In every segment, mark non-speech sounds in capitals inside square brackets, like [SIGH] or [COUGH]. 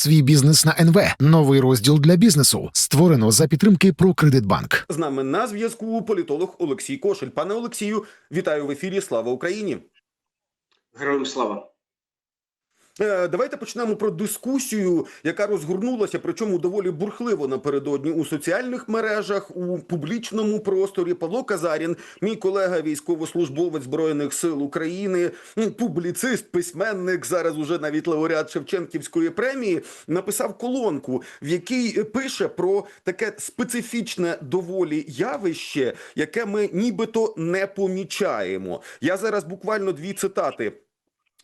Свій бізнес на НВ. Новий розділ для бізнесу. Створено за підтримки «Прокредитбанк». З нами на зв'язку політолог Олексій Кошель. Пане Олексію, вітаю в ефірі. Слава Україні. Героям слава. Е, Давайте почнемо про дискусію, яка розгорнулася, причому доволі бурхливо напередодні у соціальних мережах, у публічному просторі. Павло Казарін, мій колега, військовослужбовець збройних сил України, публіцист, письменник, зараз уже навіть лауреат Шевченківської премії, написав колонку, в якій пише про таке специфічне доволі явище, яке ми нібито не помічаємо. Я зараз буквально дві цитати.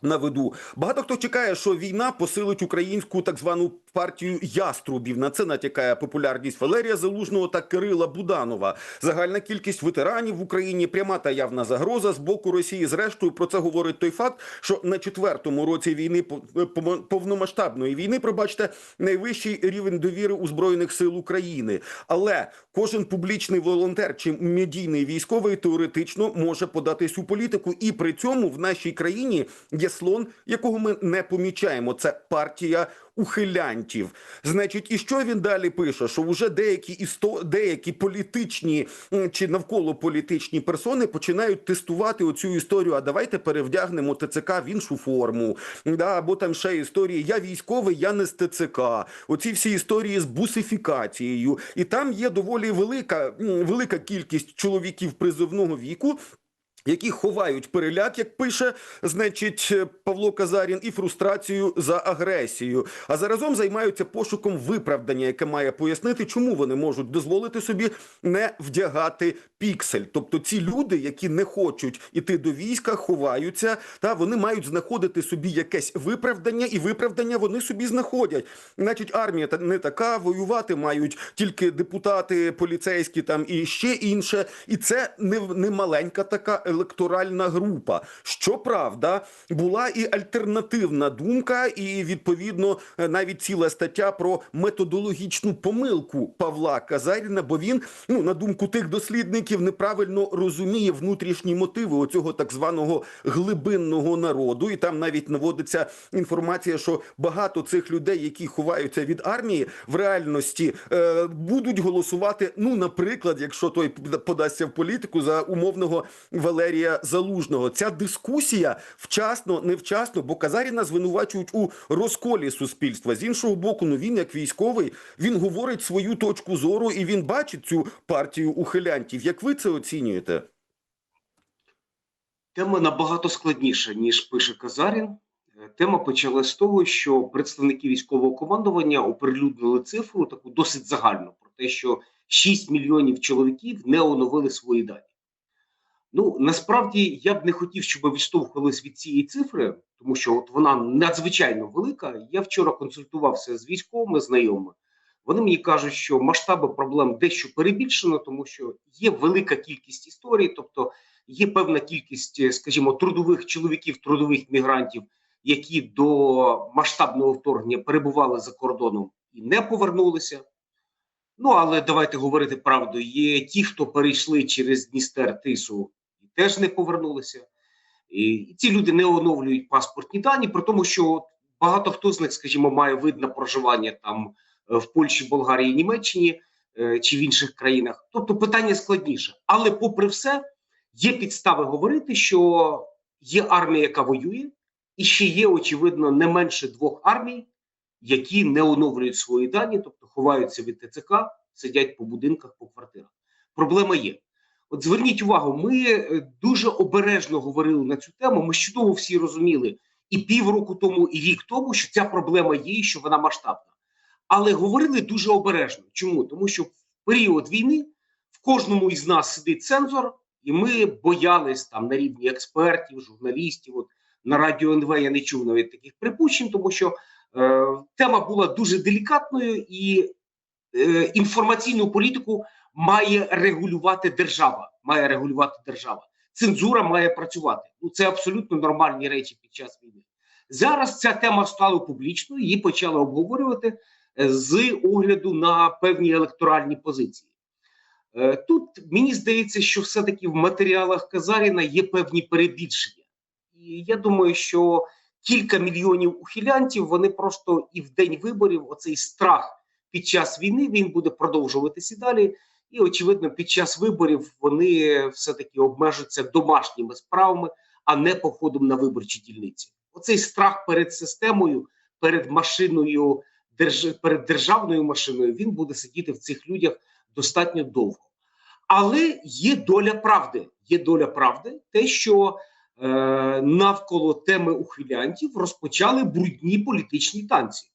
Наведу багато хто чекає, що війна посилить українську так звану партію яструбів. На це натякає популярність Валерія Залужного та Кирила Буданова. Загальна кількість ветеранів в Україні пряма та явна загроза з боку Росії. Зрештою, про це говорить той факт, що на четвертому році війни пов- повномасштабної війни, пробачте, найвищий рівень довіри у збройних сил України. Але кожен публічний волонтер чи медійний військовий теоретично може податись у політику, і при цьому в нашій країні є слон, якого ми не помічаємо. Це партія ухилянтів. Значить, і що він далі пише? Що вже деякі істо... деякі політичні чи навколо політичні персони починають тестувати оцю історію. А давайте перевдягнемо ТЦК в іншу форму. Да, або там ще історії Я військовий, я не з ТЦК. Оці всі історії з бусифікацією. І там є доволі велика, велика кількість чоловіків призовного віку. Які ховають переляк, як пише, значить е, Павло Казарін, і фрустрацію за агресію. А заразом займаються пошуком виправдання, яке має пояснити, чому вони можуть дозволити собі не вдягати піксель. Тобто ці люди, які не хочуть іти до війська, ховаються, та вони мають знаходити собі якесь виправдання, і виправдання вони собі знаходять. Значить, армія та не така, воювати мають тільки депутати, поліцейські там і ще інше. І це не, не маленька така електоральна група. Щоправда, була і альтернативна думка, і відповідно е, навіть ціла стаття про методологічну помилку Павла Казаріна, бо він, ну на думку тих дослідників, неправильно розуміє внутрішні мотиви оцього так званого глибинного народу. І там навіть наводиться інформація, що багато цих людей, які ховаються від армії, в реальності е, будуть голосувати. Ну, наприклад, якщо той подасться в політику за умовного Валерія Залужного. Ця дискусія вчасно, невчасно, бо Казаріна звинувачують у розколі суспільства. З іншого боку, ну він як військовий, він говорить свою точку зору і він бачить цю партію ухилянтів. Як ви це оцінюєте? Тема набагато складніша, ніж пише Казарін. Е, Тема почала з того, що представники військового командування оприлюднили цифру таку досить загальну про те, що 6 мільйонів чоловіків не оновили свої дані. Ну насправді я б не хотів, щоб ми відштовхувались від цієї цифри, тому що от вона надзвичайно велика. Я вчора консультувався з військовими знайомими. Вони мені кажуть, що масштаби проблем дещо перебільшено, тому що є велика кількість історій, тобто є певна кількість, е, скажімо, трудових чоловіків, трудових мігрантів, які до масштабного вторгнення перебували за кордоном і не повернулися. Ну але давайте говорити правду. Є ті, хто перейшли через Дністер Тису теж не повернулися. І ці люди не оновлюють паспортні дані, при тому, що багато хто з них, скажімо, має вид на проживання там е, в Польщі, Болгарії, Німеччині е, чи в інших країнах. Тобто питання складніше. Але, попри все, є підстави говорити, що є армія, яка воює, і ще є, очевидно, не менше двох армій, які не оновлюють свої дані, тобто ховаються від ТЦК, сидять по будинках, по квартирах. Проблема є. От зверніть увагу, ми е, дуже обережно говорили на цю тему. Ми чудово всі розуміли і півроку тому, і рік тому, що ця проблема є, і що вона масштабна. Але говорили дуже обережно. Чому? Тому що в період війни в кожному із нас сидить цензор, і ми боялись там на рівні експертів, журналістів. От на радіо НВ я не чув навіть таких припущень, тому що е, тема була дуже делікатною, і е, інформаційну політику має регулювати держава. Має регулювати держава. Цензура має працювати. Ну це абсолютно нормальні речі під час війни. Зараз ця тема стала публічною, її почали обговорювати е, з огляду на певні електоральні позиції. Е, Тут мені здається, що все-таки в матеріалах Казаріна є певні перебільшення. І я думаю, що кілька мільйонів ухилянтів. Вони просто і в день виборів оцей страх під час війни він буде продовжуватися далі. І очевидно, під час виборів вони все таки обмежаться домашніми справами, а не походом на виборчі дільниці. Оцей страх перед системою, перед машиною, держ... перед державною машиною, він буде сидіти в цих людях достатньо довго. Але є доля правди. Є доля правди, те, що е, навколо теми ухилянтів розпочали брудні політичні танці.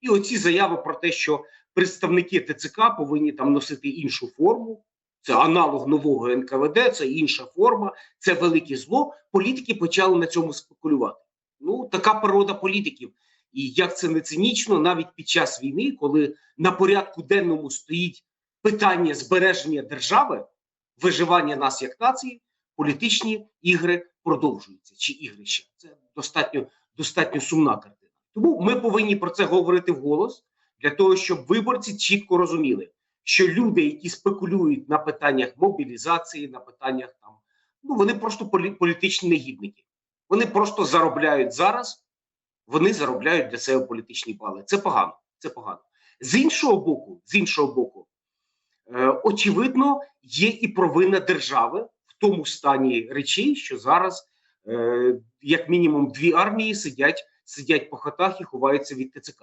І оці заяви про те, що представники ТЦК повинні там носити іншу форму. Це аналог нового НКВД, це інша форма, це велике зло. Політики почали на цьому спекулювати. Ну, така природа політиків. І як це не цинічно, навіть під час війни, коли на порядку денному стоїть питання збереження держави, виживання нас як нації, політичні ігри продовжуються. Чи ігрища? Це достатньо, достатньо сумна картина. Тому ми повинні про це говорити вголос для того, щоб виборці чітко розуміли, що люди, які спекулюють на питаннях мобілізації, на питаннях там, ну вони просто полі політичні негідники. Вони просто заробляють зараз, вони заробляють для себе політичні бали. Це погано. Це погано. З іншого боку, з іншого боку, е, очевидно, є і провина держави в тому стані речей, що зараз, е, як мінімум, дві армії сидять, сидять по хатах і ховаються від ТЦК.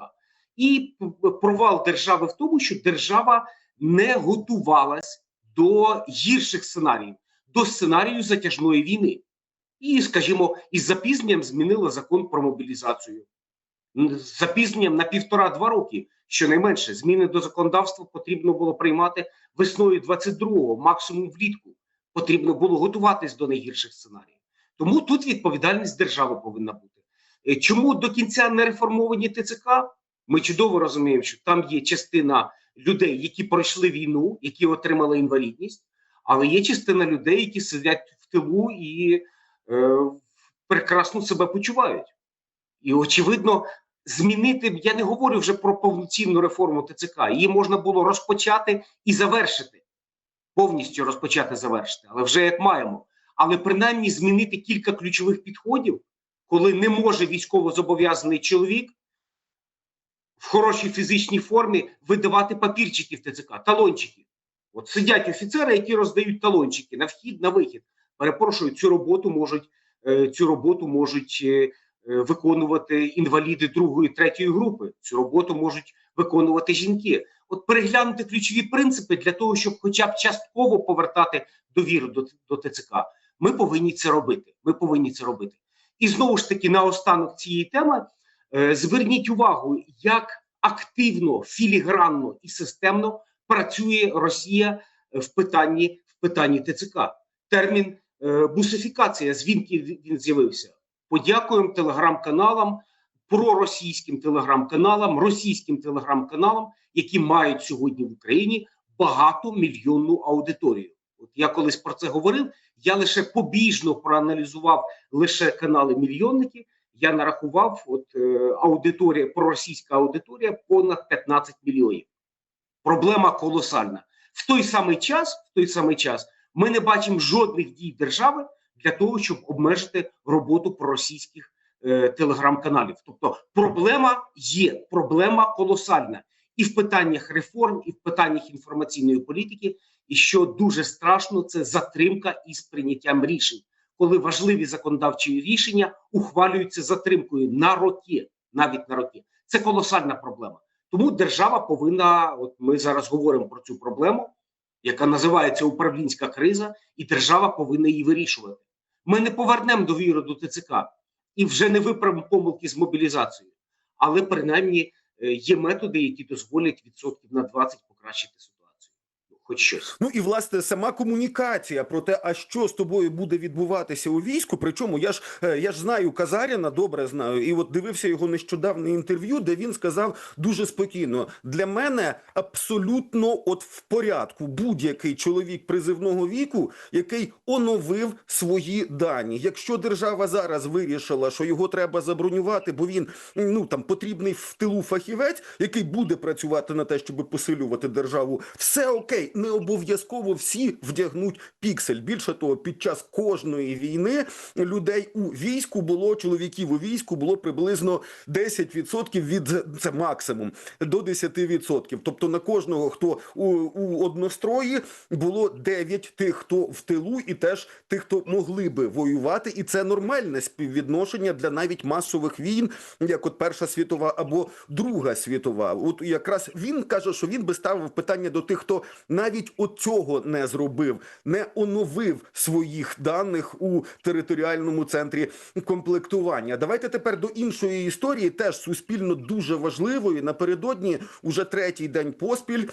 І провал держави в тому, що держава не готувалась до гірших сценаріїв, до сценарію затяжної війни. І, скажімо, із запізненням змінила закон про мобілізацію. З запізненням на півтора-два роки. Щонайменше, зміни до законодавства потрібно було приймати весною 22-го, максимум влітку. Потрібно було готуватись до найгірших сценаріїв. Тому тут відповідальність держави повинна бути. Е, Чому до кінця не реформовані ТЦК? Ми чудово розуміємо, що там є частина людей, які пройшли війну, які отримали інвалідність, але є частина людей, які сидять в тилу і е, прекрасно себе почувають. І очевидно, змінити я не говорю вже про повноцінну реформу ТЦК. Її можна було розпочати і завершити, повністю розпочати завершити, але вже як маємо. Але принаймні змінити кілька ключових підходів, коли не може військово-зобов'язаний чоловік в хорошій фізичній формі видавати папірчики в ТЦК, талончики. От сидять офіцери, які роздають талончики на вхід, на вихід. Перепрошую, цю роботу можуть е, цю роботу можуть е, е, виконувати інваліди другої, третьої групи. Цю роботу можуть виконувати жінки. От переглянути ключові принципи для того, щоб, хоча б частково повертати довіру до, до ТЦК. Ми повинні це робити. Ми повинні це робити. І знову ж таки, наостанок цієї теми зверніть увагу, як активно, філігранно і системно працює Росія в питанні в питанні ТЦК. Термін е, бусифікація. Звідки він з'явився? Подякуємо телеграм-каналам, проросійським телеграм-каналам, російським телеграм-каналам, які мають сьогодні в Україні багатомільйонну аудиторію. От я колись про це говорив. Я лише побіжно проаналізував лише канали мільйонники. Я нарахував, от е, аудиторія, проросійська аудиторія понад 15 мільйонів. Проблема колосальна. В той самий час, в той самий час, ми не бачимо жодних дій держави для того, щоб обмежити роботу проросійських е, телеграм-каналів. Тобто, проблема є, проблема колосальна і в питаннях реформ, і в питаннях інформаційної політики. І що дуже страшно, це затримка із прийняттям рішень, коли важливі законодавчі рішення ухвалюються затримкою на роки, навіть на роки. Це колосальна проблема. Тому держава повинна, от ми зараз говоримо про цю проблему, яка називається управлінська криза, і держава повинна її вирішувати. Ми не повернемо довіру до ТЦК і вже не виправимо помилки з мобілізацією, але принаймні е, є методи, які дозволять відсотків на 20 покращити ситуацію. Хоч щось. Ну і власне сама комунікація про те, а що з тобою буде відбуватися у війську. Причому я ж е, я ж знаю Казаріна, добре знаю, і от дивився його нещодавне інтерв'ю, де він сказав дуже спокійно: для мене абсолютно от в порядку будь-який чоловік призивного віку, який оновив свої дані. Якщо держава зараз вирішила, що його треба забронювати, бо він ну там потрібний в тилу фахівець, який буде працювати на те, щоб посилювати державу, все окей не обов'язково всі вдягнуть піксель. Більше того, під час кожної війни людей у війську було чоловіків у війську було приблизно 10% від це максимум до 10%. Тобто на кожного, хто у, у однострої, було 9 тих, хто в тилу, і теж тих, хто могли би воювати, і це нормальне співвідношення для навіть масових війн, як от Перша світова або Друга світова. От якраз він каже, що він би ставив питання до тих, хто навіть от цього не зробив, не оновив своїх даних у територіальному центрі комплектування. Давайте тепер до іншої історії, теж суспільно дуже важливої. Напередодні уже третій день поспіль.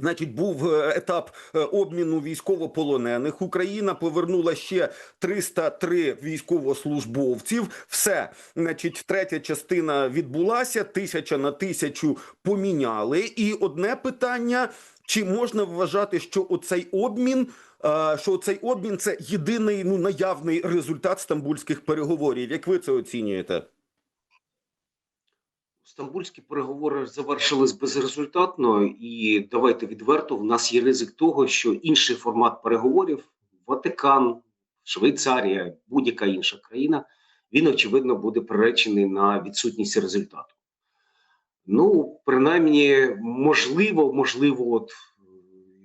Значить, був е, етап е, обміну військовополонених. Україна повернула ще 303 військовослужбовців. Все, значить, третя частина відбулася. Тисяча на тисячу поміняли. І одне питання: чи можна вважати, що оцей обмін? е, Що цей обмін це єдиний ну наявний результат стамбульських переговорів? Як ви це оцінюєте? Стамбульські переговори завершились безрезультатно, і давайте відверто. В нас є ризик того, що інший формат переговорів Ватикан, Швейцарія, будь-яка інша країна, він очевидно буде приречений на відсутність результату. Ну, принаймні, можливо, можливо, от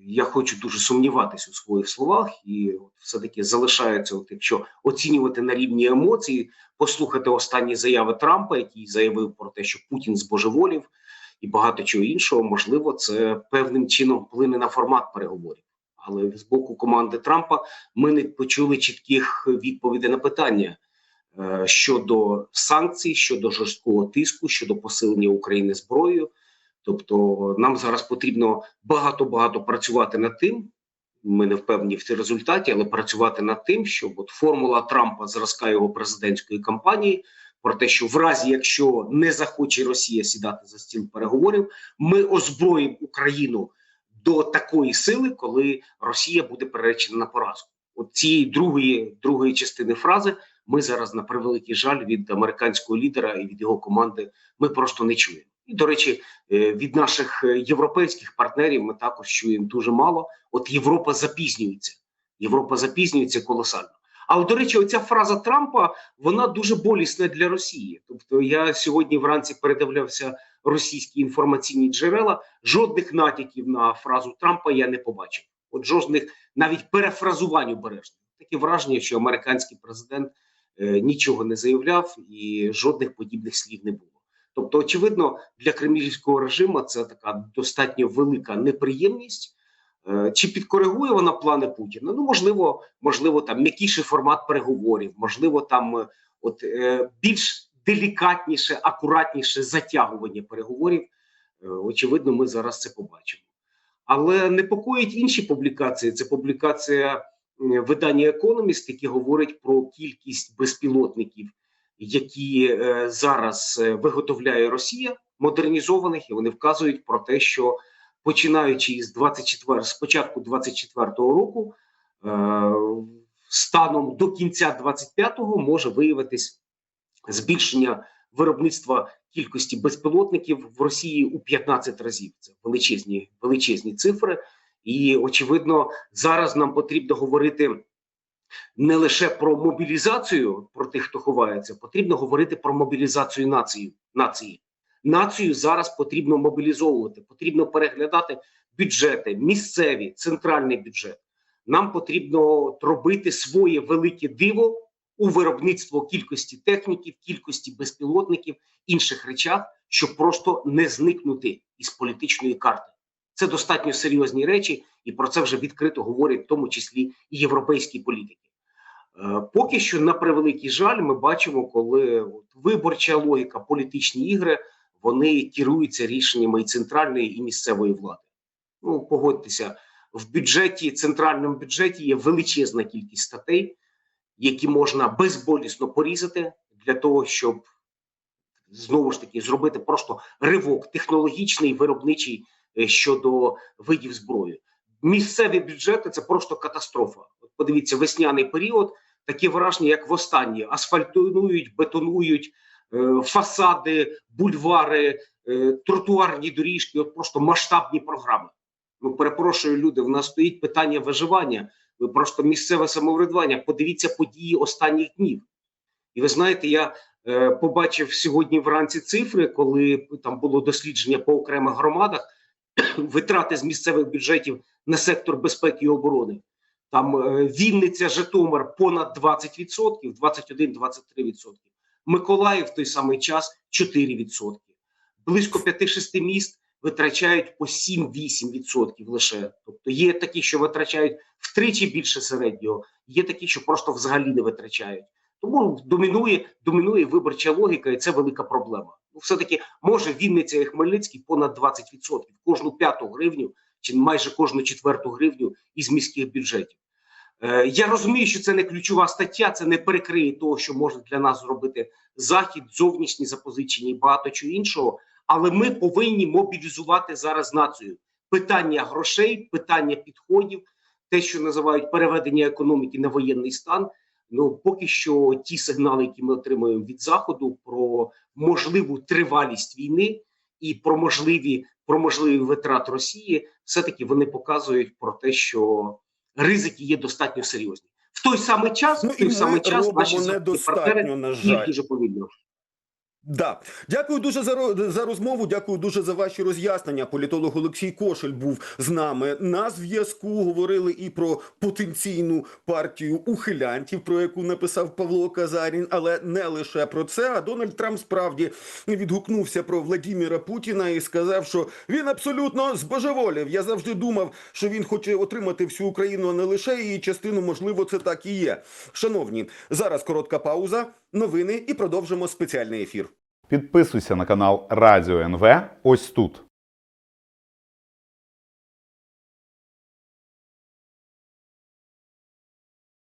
я хочу дуже сумніватися у своїх словах, і все-таки залишається, от якщо оцінювати на рівні емоцій, послухати останні заяви Трампа, який заявив про те, що Путін збожеволів, і багато чого іншого, можливо, це певним чином вплине на формат переговорів. Але з боку команди Трампа ми не почули чітких відповідей на питання щодо санкцій, щодо жорсткого тиску, щодо посилення України зброєю. Тобто, нам зараз потрібно багато багато працювати над тим. Ми не впевнені в цій результаті, але працювати над тим, щоб от формула Трампа зразка його президентської кампанії про те, що в разі, якщо не захоче Росія сідати за стіл переговорів, ми озброїмо Україну до такої сили, коли Росія буде переречена на поразку. От цієї другої другої частини фрази ми зараз на превеликий жаль від американського лідера і від його команди ми просто не чуємо. І до речі, е, від наших е, європейських партнерів ми також чуємо дуже мало. От Європа запізнюється. Європа запізнюється колосально. Але до речі, оця фраза Трампа вона дуже болісна для Росії. Тобто, я сьогодні вранці передивлявся російські інформаційні джерела. Жодних натяків на фразу Трампа я не побачив. От жодних навіть перефразувань обережних. Таке враження, що американський президент нічого не заявляв і жодних подібних слів не було. Тобто, очевидно, для кремлівського режиму це така достатньо велика неприємність. Е, Чи підкоригує вона плани Путіна? Ну можливо, можливо, там м'якіший формат переговорів, можливо, там е, от е, більш делікатніше, акуратніше затягування переговорів. Е, Очевидно, ми зараз це побачимо. Але непокоїть інші публікації. Це публікація е, видання Економіст, яке говорить про кількість безпілотників, які е, зараз е, виготовляє Росія, модернізованих, і вони вказують про те, що починаючи з 24, з початку 24-го року, е, станом до кінця 25-го може виявитись збільшення виробництва кількості безпілотників в Росії у 15 разів. Це величезні, величезні цифри. І очевидно, зараз нам потрібно говорити не лише про мобілізацію, про тих, хто ховається, потрібно говорити про мобілізацію нації. нації. Націю зараз потрібно мобілізовувати, потрібно переглядати бюджети, місцеві, центральний бюджет. Нам потрібно робити своє велике диво у виробництво кількості техніків, кількості безпілотників, інших речах, щоб просто не зникнути із політичної карти. Це достатньо серйозні речі, і про це вже відкрито говорять, в тому числі і європейські політики. Е, Поки що, на превеликий жаль, ми бачимо, коли виборча логіка, політичні ігри вони керуються рішеннями і центральної і місцевої влади. Ну погодьтеся, в бюджеті, центральному бюджеті є величезна кількість статей, які можна безболісно порізати для того, щоб знову ж таки зробити просто ривок технологічний, виробничий щодо видів зброї. Місцеві бюджети це просто катастрофа. От подивіться, весняний період, таке враження, як в останнє: асфальтують, бетонують е, фасади, бульвари, е, тротуарні доріжки, от просто масштабні програми. Ну перепрошую, люди. В нас стоїть питання виживання. Ви просто місцеве самоврядування. Подивіться події останніх днів. І ви знаєте, я е, побачив сьогодні вранці цифри, коли там було дослідження по окремих громадах, [COUGHS] витрати з місцевих бюджетів на сектор безпеки і оборони. Там е, Вінниця, Житомир понад 20%, 21-23%. Миколаїв в той самий час 4%. Близько 5-6 міст витрачають по 7-8% лише. Тобто є такі, що витрачають втричі більше середнього, є такі, що просто взагалі не витрачають. Тому домінує, домінує виборча логіка, і це велика проблема. Ну, все-таки може Вінниця і Хмельницький понад 20%, кожну п'яту гривню чи майже кожну четверту гривню із міських бюджетів. Е, я розумію, що це не ключова стаття, це не перекриє того, що може для нас зробити захід, зовнішні запозичення і багато чого іншого. Але ми повинні мобілізувати зараз націю. Питання грошей, питання підходів, те, що називають переведення економіки на воєнний стан. Ну поки що ті сигнали, які ми отримуємо від заходу, про можливу тривалість війни і про можливі про можливі витрат Росії, все таки вони показують про те, що ризики є достатньо серйозні. В той самий час, Ну в той ми самий час наші партнери на жаль. дуже повільно. Да, дякую дуже за за розмову. Дякую дуже за ваші роз'яснення. Політолог Олексій Кошель був з нами на зв'язку. Говорили і про потенційну партію ухилянтів, про яку написав Павло Казарін, але не лише про це. А Дональд Трамп справді відгукнувся про Владіміра Путіна і сказав, що він абсолютно збожеволів. Я завжди думав, що він хоче отримати всю Україну, а не лише її частину. Можливо, це так і є. Шановні, зараз коротка пауза, новини і продовжимо спеціальний ефір. Підписуйся на канал Радіо НВ ось тут.